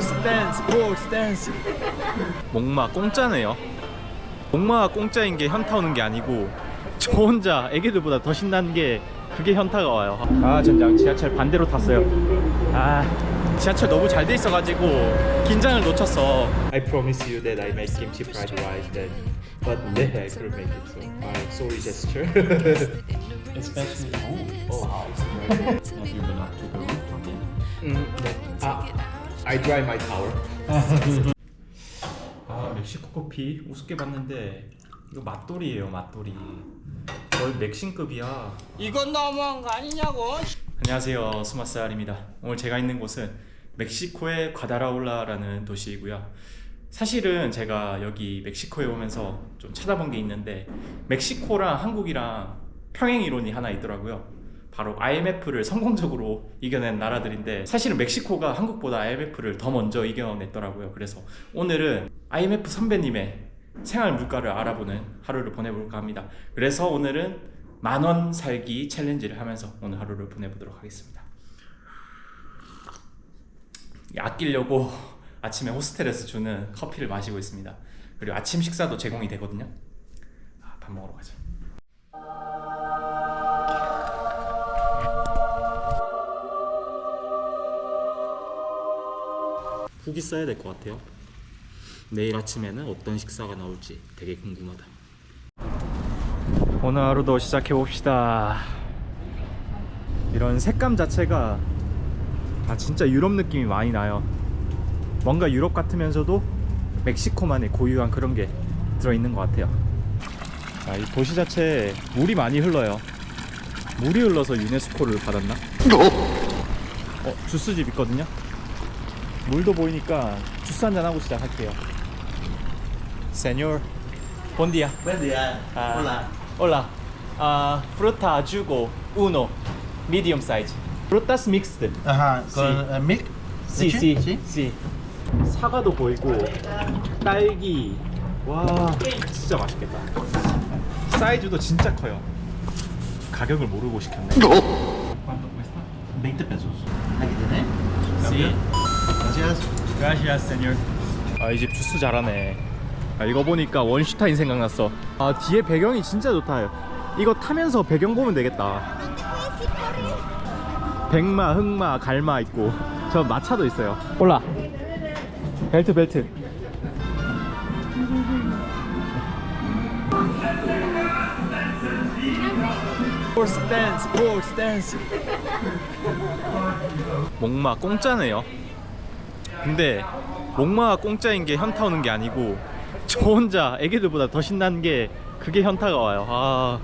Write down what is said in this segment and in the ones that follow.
댄스 폴스 댄스 목마 공짜네요 목마가 공짜인 게 현타 오는 게 아니고 저 혼자 애기들보다 더 신나는 게 그게 현타가 와요 아 전장 지하철 반대로 탔어요 아 지하철 너무 잘 돼 있어가지고 긴장을 놓쳤어 I promise you that I make kimchi fried rice then but yeah, I couldn't make it so my sorry gesture Especially home. oh Have you been up to the rooftop yet? mm, no. ah, I dry my towel 아 멕시코 커피 우습게 봤는데 이거 맛돌이에요 맛돌이. 거의 맥신급이야. 이건 너무한 거 아니냐고. 안녕하세요 스마스알입니다. 오늘 제가 있는 곳은 멕시코의 과다라올라라는 도시이고요. 사실은 제가 여기 멕시코에 오면서 좀 찾아본 게 있는데 멕시코랑 한국이랑 평행 이론이 하나 있더라고요 바로 IMF를 성공적으로 이겨낸 나라들인데 사실은 멕시코가 한국보다 IMF를 더 먼저 이겨냈더라고요. 그래서 오늘은 IMF 선배님의 생활 물가를 알아보는 하루를 보내볼까 합니다. 그래서 오늘은 만원 살기 챌린지를 하면서 오늘 하루를 보내보도록 하겠습니다. 아끼려고 아침에 호스텔에서 주는 커피를 마시고 있습니다. 그리고 아침 식사도 제공이 되거든요. 아, 밥 먹으러 가자 후기 써야 될 것 같아요. 내일 아침에는 어떤 식사가 나올지 되게 궁금하다. 오늘 하루도 시작해 봅시다. 이런 색감 자체가 아 진짜 유럽 느낌이 많이 나요. 뭔가 유럽 같으면서도 멕시코만의 고유한 그런 게 들어 있는 것 같아요. 아, 이 도시 자체에 물이 많이 흘러요. 물이 흘러서 유네스코를 받았나? 어, 주스집 있거든요. 물도 보이니까 주스 한잔 하고 시작할게요. Señor, buen día. Buen día. Ah, Hola. Hola. Ah, fruta jugo uno, medium size. Frutas mixed. Ajá, con Sí. eh, milk. Sí, leche, sí, sí. sí. 사과도 보이고 딸기. 와, 진짜 맛있겠다. 사이즈도 진짜 커요. 가격을 모르고 시켰네. ¿Cuánto cuesta? 20 pesos. Aquí tiene. Sí. Gracias. Gracias, señor. 아, 이 집 주스 잘하네. 아, 이거 보니까 원슈타인 생각났어. 아, 뒤에 배경이 진짜 좋다. 이거 타면서 배경 보면 되겠다. 백마, 흑마, 갈마 있고 저 마차도 있어요. 올라. 벨트 벨트. 폴스 댄스, 폴스 댄스. 목마 공짜네요. 근데 목마가 공짜인 게 현타 오는 게 아니고 저 혼자 애기들보다 더 신나는 게 그게 현타가 와요. 아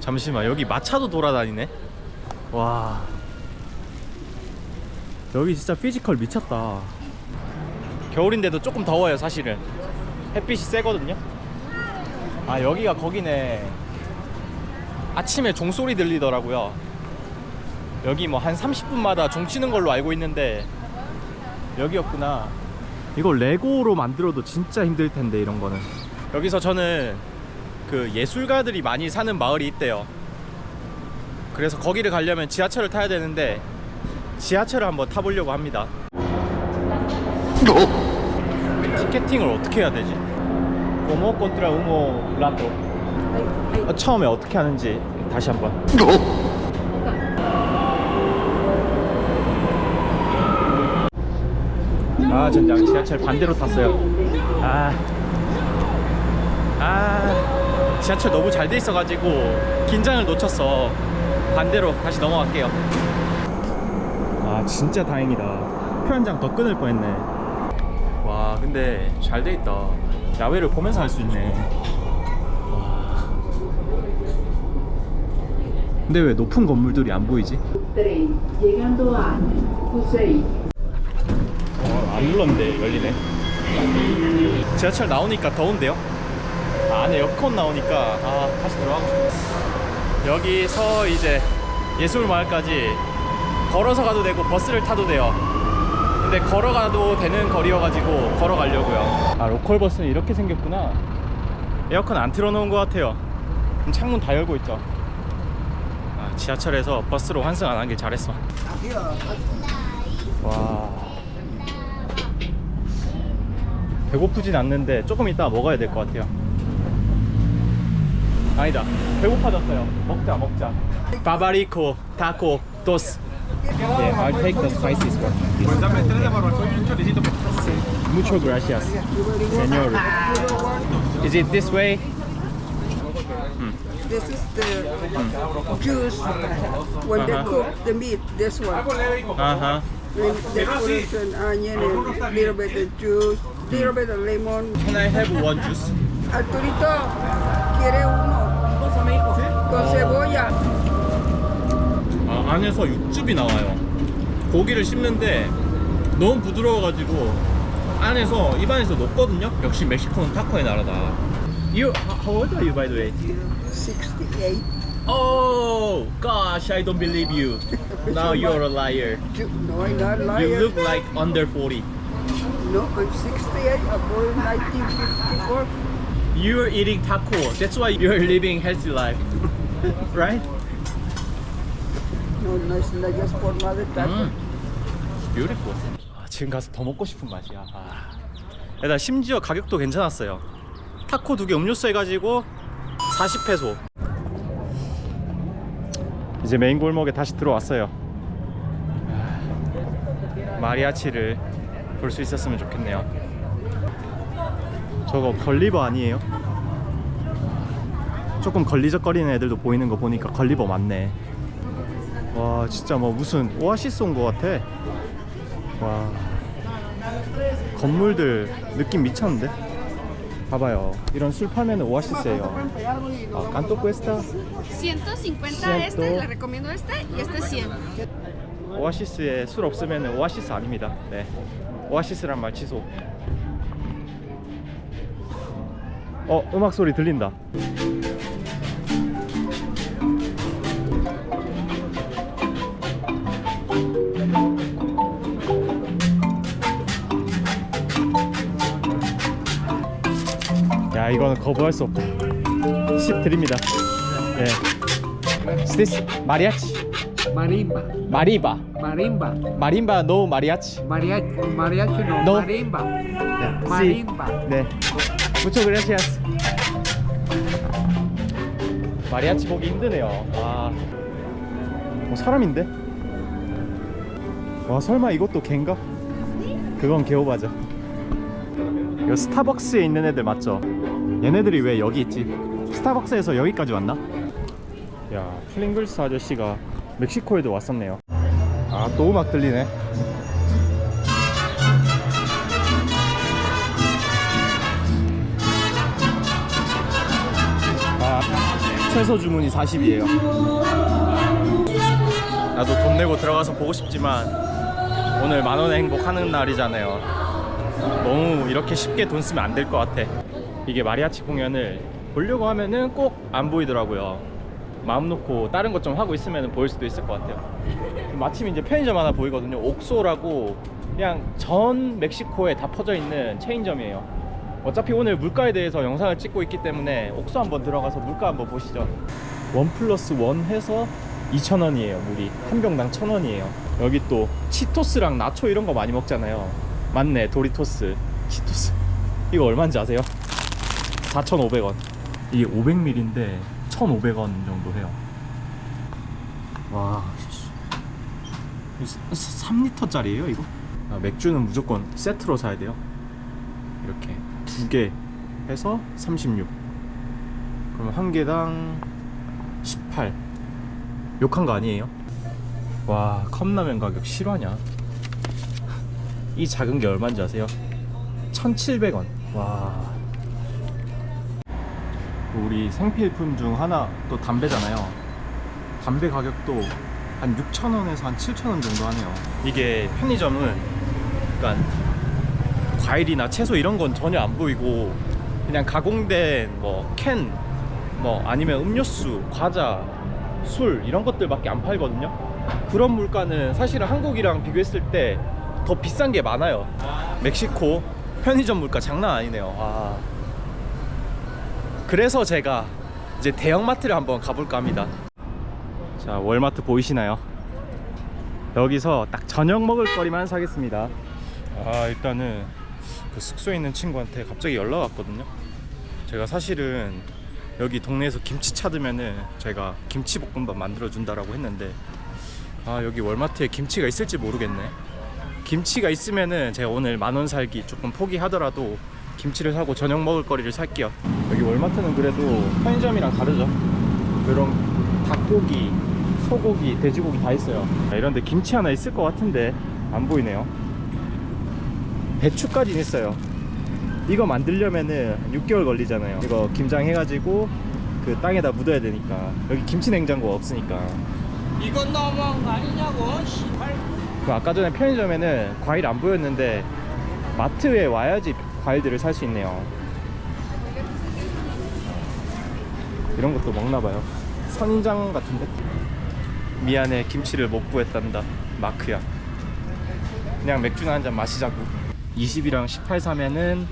잠시만 여기 마차도 돌아다니네. 와 여기 진짜 피지컬 미쳤다. 겨울인데도 조금 더워요 사실은. 햇빛이 세거든요. 아 여기가 거기네. 아침에 종소리 들리더라고요. 여기 뭐 한 30분마다 종 치는 걸로 알고 있는데 여기였구나. 이거 레고로 만들어도 진짜 힘들 텐데 이런 거는. 여기서 저는 그 예술가들이 많이 사는 마을이 있대요. 그래서 거기를 가려면 지하철을 타야 되는데 지하철을 한번 타보려고 합니다. 티켓팅을 어떻게 해야 되지? 오모 꼬트라 우모 라토. 어, 처음에 어떻게 하는지 다시 한번. 아 전장 지하철 반대로 탔어요. 아, 아. 지하철 너무 잘 돼 있어가지고 긴장을 놓쳤어. 반대로 다시 넘어갈게요. 아 진짜 다행이다. 표 한 장 더 끊을 뻔했네. 와 근데 잘 돼 있다. 야외를 보면서 할 수 있네. 와. 근데 왜 높은 건물들이 안 보이지? tren, llegando a Cusey. 눌렀는데 열리네. 지하철 나오니까 더운데요? 아, 안에 에어컨 나오니까 아 다시 들어가고 싶어. 여기서 이제 예술마을까지 걸어서 가도 되고 버스를 타도 돼요. 근데 걸어가도 되는 거리여가지고 걸어가려고요. 아 로컬 버스는 이렇게 생겼구나. 에어컨 안 틀어놓은 것 같아요. 창문 다 열고 있죠. 아, 지하철에서 버스로 환승 안 한 게 잘했어. 와. 배고프진 않는데 조금 이따 먹어야 될 것 같아요. 아니다. 배고파졌어요. 먹자, 먹자. 바바리코, 타코, 도스. Yeah, I'll take the spiciest one. Mucho gracias, señor. Is it this way? This is the juice when they Uh-huh. cook the meat. This one. Uh huh. An onion and little bit of juice, little bit of lemon. Can I have one juice? Arturito, quiere uno con cebolla. 아, 안에서 육즙이 나와요. 고기를 씹는데 너무 부드러워가지고 안에서 입안에서 녹거든요. 역시 멕시코는 타코의 나라다. You, how old are you by the way? 68. Oh gosh, I don't believe you. Now you're a liar. No, I'm not You lying. look like under 40. No, I'm 68. I'm born in 1954. You're eating taco. That's why you're living healthy life. right? No, it's not just for mother taco. beautiful. 아, 지금 가서 더 먹고 싶은 맛이야. 아. 일단 심지어 가격도 괜찮았어요. 타코 두 개 음료수 해가지고 40페소. 이제 메인 골목에 다시 들어왔어요. 아, 마리아치를 볼 수 있었으면 좋겠네요. 저거 걸리버 아니에요? 조금 걸리적거리는 애들도 보이는 거 보니까 걸리버 맞네. 와 진짜 뭐 무슨 오아시스 온것 같아. 와 건물들 느낌 미쳤는데 봐봐요. 이런 술 팔면 오아시스예요. 아, cuesta 150 este, le recomiendo este y este 100. 오아시스에 술 없으면 오아시스 아닙니다. 네. 오아시스란 말 취소. 어 음악 소리 들린다 이거는 거부할 수 없다 10 드립니다 예 This 마리아치 Marimba, 마리바 marimba, 마림바 no 마리아치 mariachi, mariachi no, No. marimba, 네, marimba. 네. 무cho gracias. 마리아치 보기 힘드네요. 아, 뭐 사람인데? 와 설마 이것도 걘가? 그건 개오바죠. 이거 스타벅스에 있는 애들 맞죠? 얘네들이 왜 여기 있지? 스타벅스에서 여기까지 왔나? 야 플링글스 아저씨가 멕시코에도 왔었네요. 아 또 음악 들리네. 아, 최소 주문이 40이에요. 나도 돈 내고 들어가서 보고 싶지만 오늘 만 원의 행복 하는 날이잖아요. 너무 이렇게 쉽게 돈 쓰면 안 될 것 같아. 이게 마리아치 공연을 보려고 하면은 꼭 안 보이더라고요. 마음 놓고 다른 것 좀 하고 있으면 보일 수도 있을 것 같아요. 마침 이제 편의점 하나 보이거든요. 옥소라고 그냥 전 멕시코에 다 퍼져 있는 체인점이에요. 어차피 오늘 물가에 대해서 영상을 찍고 있기 때문에 옥수 한번 들어가서 물가 한번 보시죠 원 플러스 원 해서 2,000원이에요 물이 한 병당 1,000원이에요 여기 또 치토스랑 나초 이런 거 많이 먹잖아요 맞네 도리토스 치토스 이거 얼마인지 아세요? 4,500원. 이게 500ml인데 1,500원 정도 해요. 와 3리터짜리예요 이거? 아, 맥주는 무조건 세트로 사야 돼요. 이렇게 두 개 해서 36 그럼 한 개당 18 욕한 거 아니에요? 와 컵라면 가격 실화냐? 이 작은 게 얼마인지 아세요? 1700원. 와 우리 생필품 중 하나 또 담배잖아요 담배 가격도 한 6,000원에서 한 7,000원 정도 하네요 이게 편의점은 약간 과일이나 채소 이런 건 전혀 안 보이고 그냥 가공된 뭐 캔 뭐 아니면 음료수, 과자, 술 이런 것들밖에 안 팔거든요. 그런 물가는 사실은 한국이랑 비교했을 때 더 비싼 게 많아요. 멕시코 편의점 물가 장난 아니네요. 아. 그래서 제가 이제 대형마트를 한번 가볼까 합니다. 자, 월마트 보이시나요? 여기서 딱 저녁 먹을 거리만 사겠습니다. 아 일단은 그 숙소에 있는 친구한테 갑자기 연락 왔거든요. 제가 사실은 여기 동네에서 김치 찾으면은 제가 김치볶음밥 만들어 준다라고 했는데 아 여기 월마트에 김치가 있을지 모르겠네. 김치가 있으면은 제가 오늘 만원 살기 조금 포기하더라도 김치를 사고 저녁 먹을 거리를 살게요. 여기 월마트는 그래도 편의점이랑 다르죠. 그런 닭고기, 소고기, 돼지고기 다 있어요. 이런데 김치 하나 있을 것 같은데 안 보이네요. 배추까지 있어요. 이거 만들려면은 6개월 걸리잖아요. 이거 김장 해가지고 그 땅에다 묻어야 되니까 여기 김치 냉장고 없으니까. 이건 너무한 거 아니냐고 그 아까 전에 편의점에는 과일 안 보였는데 마트에 와야지 과일들을 살 수 있네요. 이런 것도 먹나 봐요. 선인장 같은데? 미안해 김치를 못 구했단다 마크야. 그냥 맥주나 한 잔 마시자고. 20이랑 18 사면은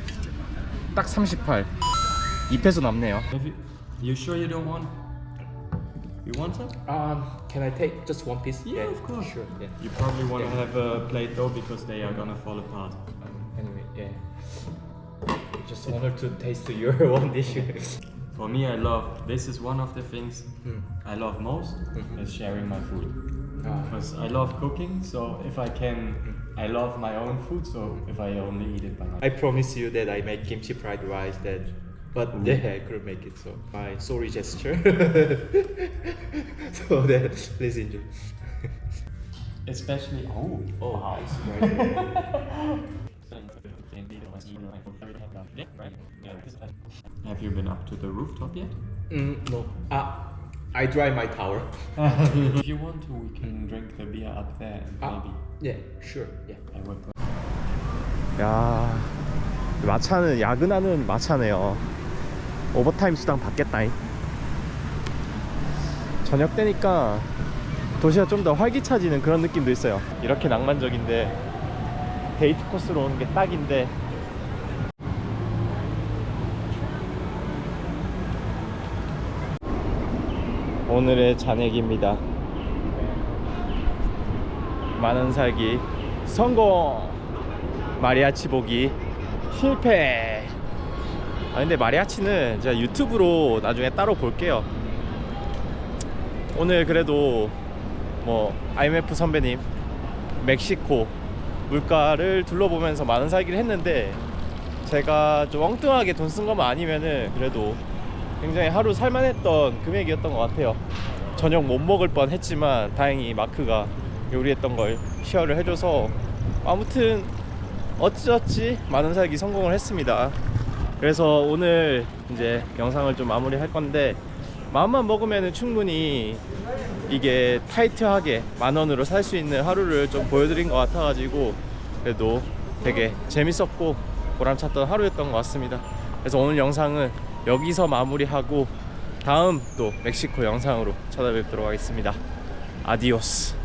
딱 38. 2페소 남네요. You sure you don't want? You want some? Um, can I take just one piece? Yeah, of course. Sure. Yeah. You probably want to have a plate though because they are gonna fall apart. Anyway, yeah. Just wanted to taste your one dish. For me, I love this is one of the things Hmm. I love most Mhm. is sharing my food Ah. because I love cooking. So if I can, I love my own food. So if I only eat it by myself. I promise you that I make kimchi fried rice that but yeah, I couldn't make it so my sorry gesture. so that please enjoy. Especially oh Oh, wow. Have you been up to the rooftop yet? mm, no. Ah, I dry my towel. if you want to, we can drink the beer up there and Ah, maybe yeah, sure. Yeah. I will. 야 마차는 야근하는 마차네요 오버타임 수당 받겠다잉 저녁 때니까 도시가 좀 더 활기차지는 그런 느낌도 있어요 이렇게 낭만적인데 데이트 코스로 오는 게 딱인데 오늘의 잔액입니다 만원 살기 성공 마리아치 보기 실패. 아 근데 마리아치는 제가 유튜브로 나중에 따로 볼게요. 오늘 그래도 뭐 IMF 선배님 멕시코 물가를 둘러보면서 많은 살기를 했는데 제가 좀 엉뚱하게 돈 쓴 것만 아니면은 그래도 굉장히 하루 살만했던 금액이었던 것 같아요. 저녁 못 먹을 뻔 했지만 다행히 마크가 요리했던 걸 시어를 해줘서 아무튼 어찌어찌 많은 살기 성공을 했습니다. 그래서 오늘 이제 영상을 좀 마무리 할 건데 마음만 먹으면 충분히 이게 타이트하게 만 원으로 살 수 있는 하루를 좀 보여드린 것 같아가지고 그래도 되게 재밌었고 보람찼던 하루였던 것 같습니다. 그래서 오늘 영상은 여기서 마무리하고 다음 또 멕시코 영상으로 찾아뵙도록 하겠습니다. 아디오스.